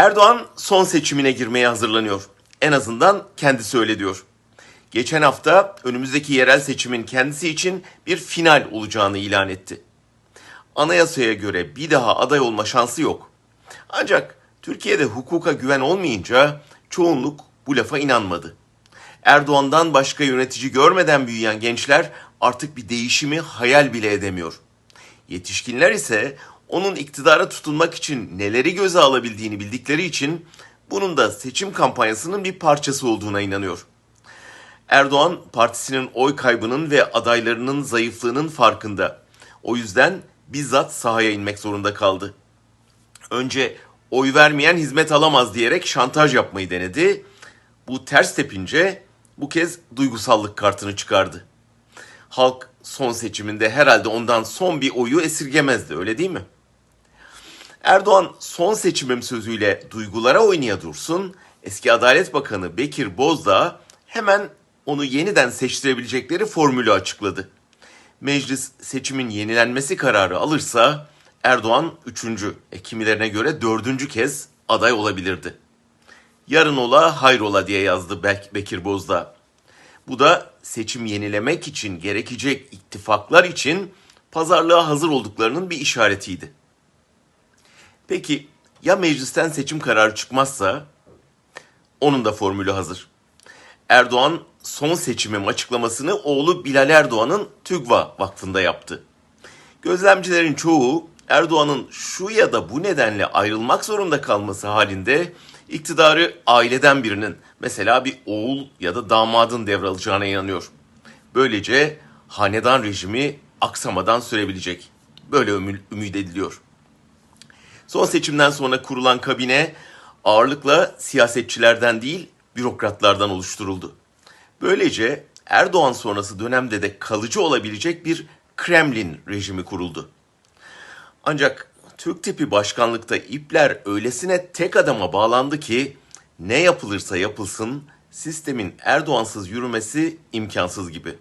Erdoğan son seçimine girmeye hazırlanıyor. En azından kendisi öyle diyor. Geçen hafta önümüzdeki yerel seçimin kendisi için bir final olacağını ilan etti. Anayasaya göre bir daha aday olma şansı yok. Ancak Türkiye'de hukuka güven olmayınca çoğunluk bu lafa inanmadı. Erdoğan'dan başka yönetici görmeden büyüyen gençler artık bir değişimi hayal bile edemiyor. Yetişkinler ise onun iktidara tutunmak için neleri göze alabildiğini bildikleri için bunun da seçim kampanyasının bir parçası olduğuna inanıyor. Erdoğan partisinin oy kaybının ve adaylarının zayıflığının farkında. O yüzden bizzat sahaya inmek zorunda kaldı. Önce oy vermeyen hizmet alamaz diyerek şantaj yapmayı denedi. Bu ters tepince bu kez duygusallık kartını çıkardı. Halk son seçiminde herhalde ondan son bir oyu esirgemezdi öyle değil mi? Erdoğan son seçimim sözüyle duygulara oynaya dursun. Eski Adalet Bakanı Bekir Bozdağ hemen onu yeniden seçtirebilecekleri formülü açıkladı. Meclis seçimin yenilenmesi kararı alırsa Erdoğan üçüncü, e, kimilerine göre dördüncü kez aday olabilirdi. Yarın ola hayrola diye yazdı Bek- Bekir Bozdağ. Bu da seçim yenilemek için gerekecek ittifaklar için pazarlığa hazır olduklarının bir işaretiydi. Peki ya meclisten seçim kararı çıkmazsa? Onun da formülü hazır. Erdoğan son seçimim açıklamasını oğlu Bilal Erdoğan'ın TÜGVA Vakfı'nda yaptı. Gözlemcilerin çoğu Erdoğan'ın şu ya da bu nedenle ayrılmak zorunda kalması halinde iktidarı aileden birinin mesela bir oğul ya da damadın devralacağına inanıyor. Böylece hanedan rejimi aksamadan sürebilecek. Böyle ümit ediliyor. Son seçimden sonra kurulan kabine ağırlıkla siyasetçilerden değil bürokratlardan oluşturuldu. Böylece Erdoğan sonrası dönemde de kalıcı olabilecek bir Kremlin rejimi kuruldu. Ancak Türk tipi başkanlıkta ipler öylesine tek adama bağlandı ki ne yapılırsa yapılsın sistemin Erdoğansız yürümesi imkansız gibi.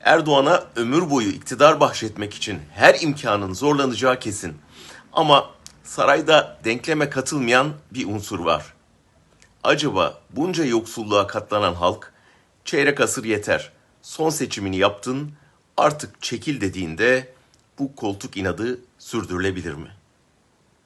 Erdoğan'a ömür boyu iktidar bahşetmek için her imkanın zorlanacağı kesin. Ama sarayda denkleme katılmayan bir unsur var. Acaba bunca yoksulluğa katlanan halk çeyrek asır yeter. Son seçimini yaptın artık çekil dediğinde bu koltuk inadı sürdürülebilir mi?